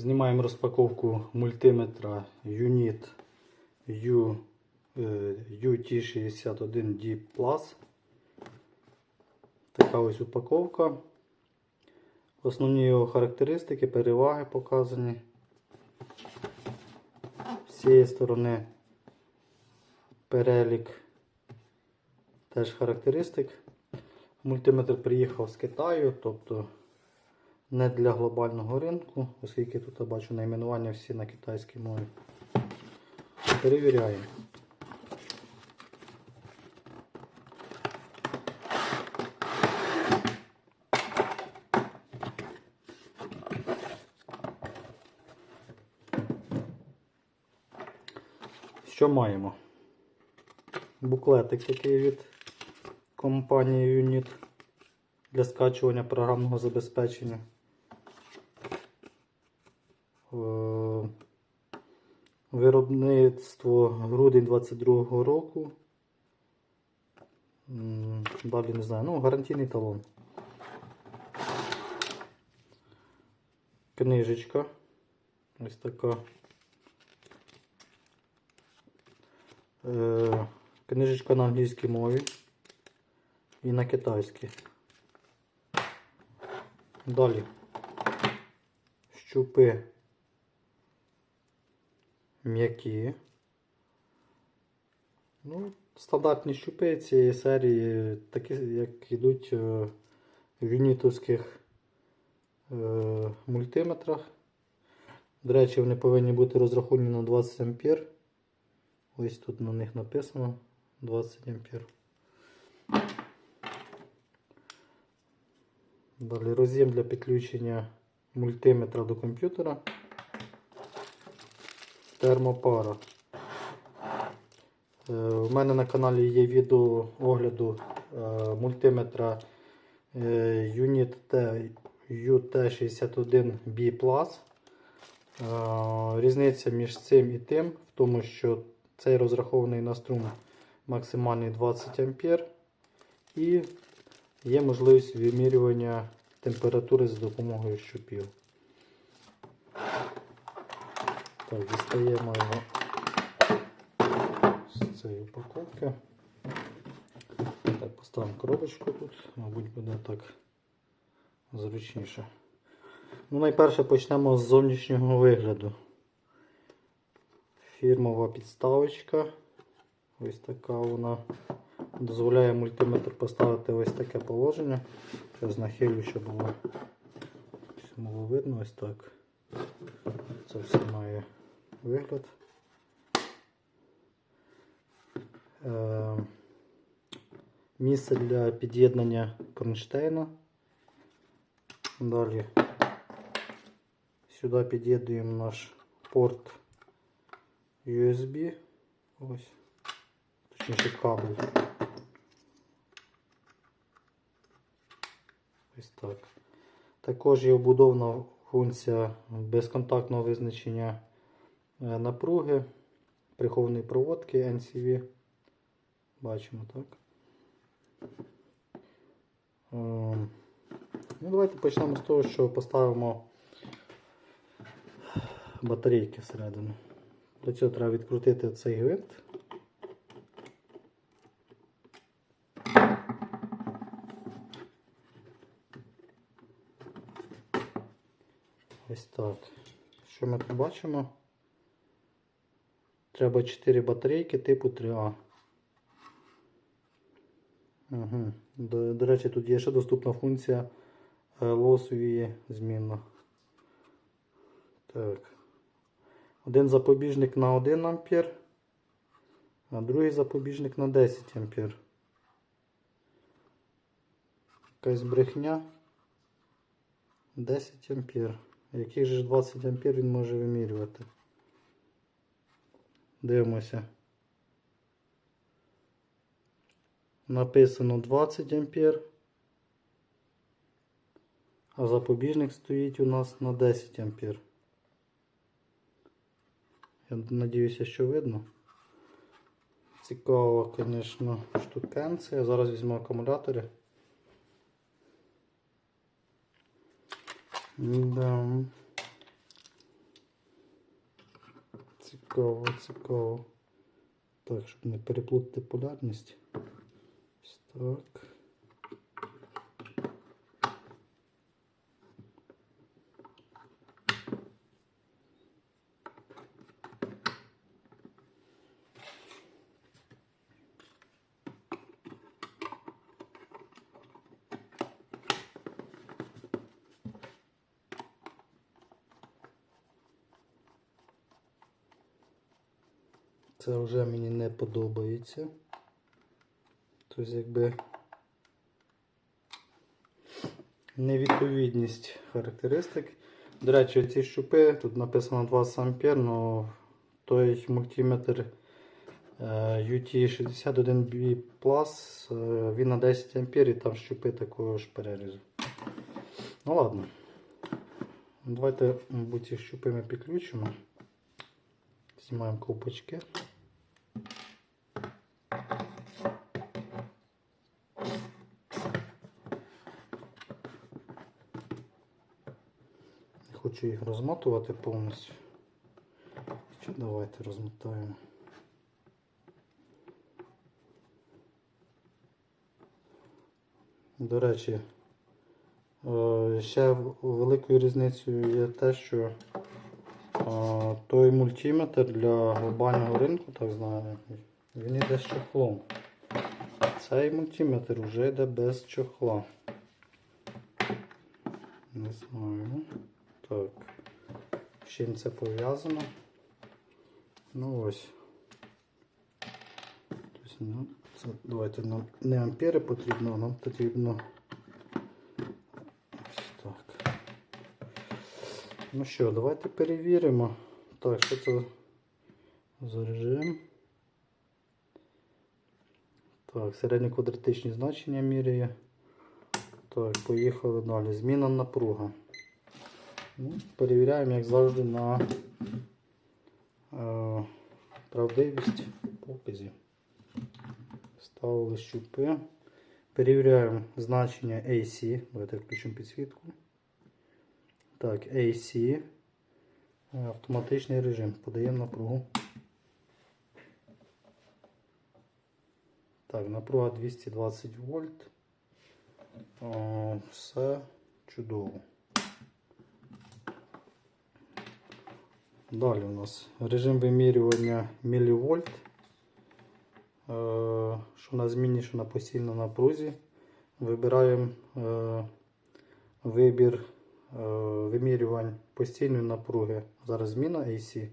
Знімаємо розпаковку мультиметра Unit U, е, UT61D Plus. Така ось упаковка. Основні його характеристики, переваги показані. З цієї сторони перелік теж характеристик. Мультиметр приїхав з Китаю, тобто не для глобального ринку, оскільки тут я бачу найменування всі на китайській мові. Перевіряємо. Що маємо? Буклетик такий від компанії Unit для скачування програмного забезпечення. Виробництво грудень 22 року. Далі не знаю. Ну, гарантійний талон. Книжечка. Ось така. Е, Книжечка на англійській мові і на китайській. Далі. Щупи м'які. Ну, стандартні щупи цієї серії, такі, як йдуть е, в юнітовських е, мультиметрах. До речі, вони повинні бути розраховані на 20 ампер. Ось тут на них написано 20 ампер. Далі роз'єм для підключення мультиметра до комп'ютера. Термопара. Е, У мене на каналі є відео огляду е, мультиметра е, Unit T UT61B. Е, Різниця між цим і тим в тому, що цей розрахований на струм максимальний 20 А і є можливість вимірювання температури за допомогою щупів. Так, дістаємо його з цієї упаковки. Так, поставимо коробочку тут, мабуть, буде так зручніше. Ну, найперше почнемо з зовнішнього вигляду. Фірмова підставочка. Ось така вона дозволяє мультиметр поставити ось таке положення. Зараз нахилю, щоб було, було видно ось так. Це все має вигляд. Е, місце для під'єднання кронштейна. Далі сюди під'єднуємо наш порт USB. Ось. Точніше кабель. Ось так. Також є вбудована функція безконтактного визначення напруги, прихованої проводки NCV. Бачимо, так? Ем, Ну, давайте почнемо з того, що поставимо батарейки всередину. Для цього треба відкрутити цей гвинт. Ось так. Що ми тут бачимо? Треба 4 батарейки типу 3А. Угу. До, до речі, тут є ще доступна функція е, лосові змінна. Так. Один запобіжник на 1 ампер, а другий запобіжник на 10 ампер. Якась брехня. 10 ампер. Яких же 20 ампер він може вимірювати? Дивимося. Написано 20 ампер. А запобіжник стоїть у нас на 10 ампер. Я надіюся, що видно. Цікава, звісно, штукенція. Зараз візьму акумулятори. Да. Цікаво, цікаво. Так, щоб не переплутати полярність. Ось Так. Це вже мені не подобається. Тобто, якби невідповідність характеристик. До речі, ці щупи, тут написано 20 ампер, але той мультиметр е, UT61B е, він на 10 ампер і там щупи такого ж перерізу. Ну ладно. Давайте, мабуть, ці щупи ми підключимо. Знімаємо ковпачки. Не хочу їх розмотувати повністю. Давайте розмотаємо. До речі, е, ще великою різницею є те, що той мультиметр для глобального ринку, так знаю, він йде з чохлом. Цей мультиметр вже йде без чохла. Не знаю. Так. З чим це пов'язано? Ну ось. Тобто, ну, це, давайте нам не ампери потрібно, нам потрібно. Ось так. Ну що, давайте перевіримо. Так, що це за режим? Так, середньоквадратичні значення міряє. Так, поїхали далі. Зміна напруга. Перевіряємо, як завжди, на е, правдивість показів. Ставили щупи. Перевіряємо значення AC. Давайте включимо підсвітку. Так, AC. Е, Автоматичний режим. Подаємо напругу. Так, напруга 220 вольт. Все чудово. Далі у нас режим вимірювання мілівольт. Е, Що на зміні, що на постійній напрузі. Вибираємо е, вибір е, вимірювань постійної напруги. Зараз зміна AC.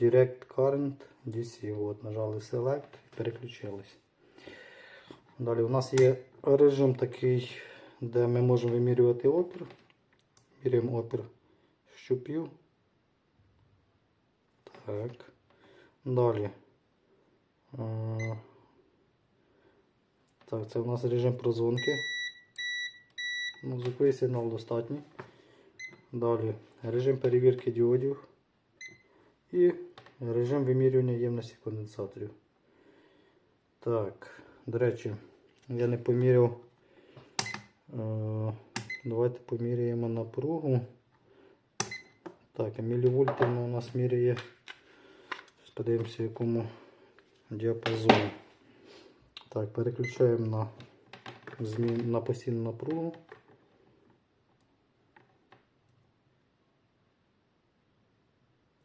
Direct Current DC. От, нажали Select і переключились. Далі у нас є режим такий, де ми можемо вимірювати опір. Міряємо опір щупів. Так. Далі. Е, Так, це у нас режим прозвонки. Звуковий сигнал достатній. Далі режим перевірки діодів і режим вимірювання ємності конденсаторів. Так, до речі, я не поміряв. Е, Давайте поміряємо напругу. Так, мілівольти у нас міряє. Подивимося, в якому діапазоні. Так, переключаємо на, змін, на постійну напругу.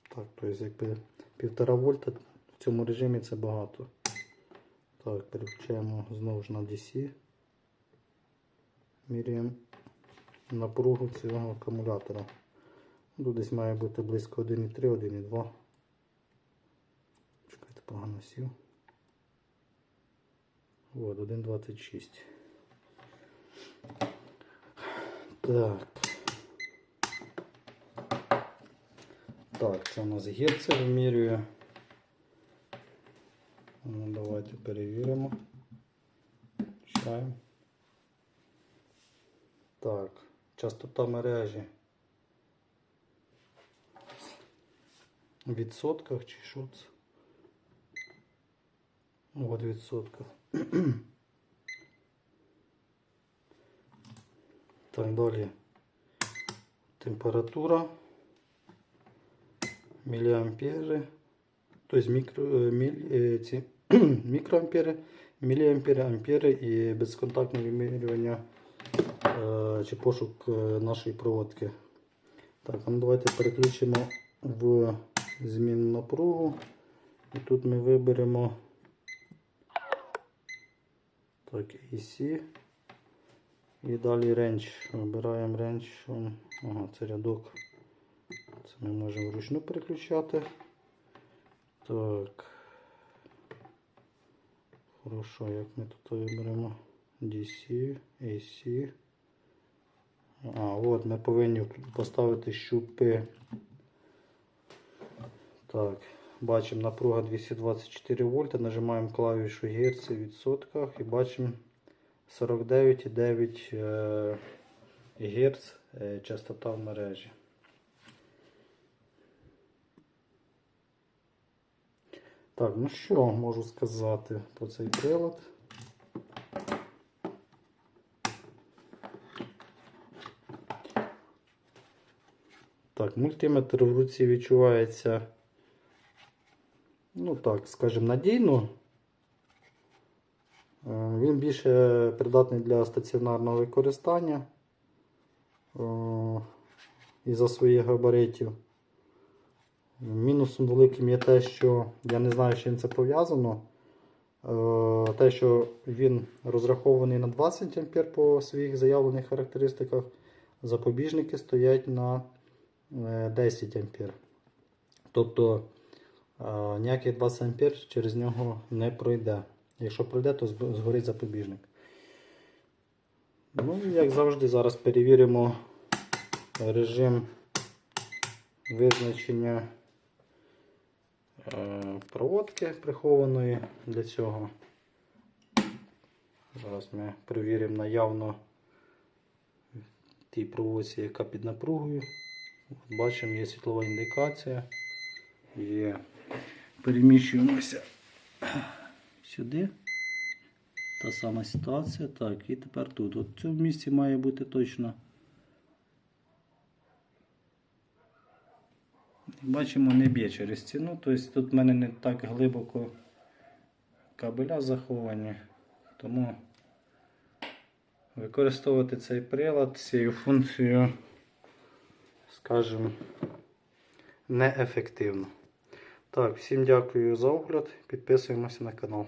Так, тобто якби півтора вольта в цьому режимі це багато. Так, переключаємо знову ж на DC. Міряємо напругу цього акумулятора. Тут десь має бути близько 1,3, 1,2. Чекайте, погано сів. От, 1,26. Так. Так, це у нас герци вимірює. Ну, давайте перевіримо. Читаємо. Так, частота мережі. В відсотках чи що це? Ну, От в. Так, далі. Температура. міліампери, тобто мікро, е, міль, е, мікроампери, міліампери, ампери і безконтактне вимірювання е, чи пошук е, нашої проводки. Так, ну давайте переключимо в змінну напругу. І тут ми виберемо так, AC. І далі range. Вибираємо range. Ага, це рядок. Це ми можемо вручну переключати. Так. Хорошо, як ми тут виберемо DC, AC. А, от ми повинні поставити щупи. Так, бачимо напруга 224 вольта, нажимаємо клавішу Герц в відсотках і бачимо 49,9 е, Гц е, частота в мережі. Так, ну що можу сказати про цей прилад? Так, мультиметр в руці відчувається, ну так, скажімо, надійно. Е, Він більше придатний для стаціонарного використання е, із-за своїх габаритів. Мінусом великим є те, що я не знаю, з чим це пов'язано. Е, Те, що він розрахований на 20 А по своїх заявлених характеристиках, запобіжники стоять на е, 10 А. Тобто ніяких 20 А через нього не пройде. Якщо пройде, то згорить запобіжник. Ну як завжди, зараз перевіримо режим визначення е, проводки прихованої для цього. Зараз ми перевіримо наявно тій проводці, яка під напругою. Бачимо, є світлова індикація. Є. Переміщуємося сюди. Та сама ситуація. Так, і тепер тут. От в цьому місці має бути точно. Бачимо, не б'є через ціну. Тобто тут в мене не так глибоко кабеля заховані. Тому використовувати цей прилад, цією функцією, скажімо, неефективно. Так, всім дякую за огляд. Підписуємося на канал.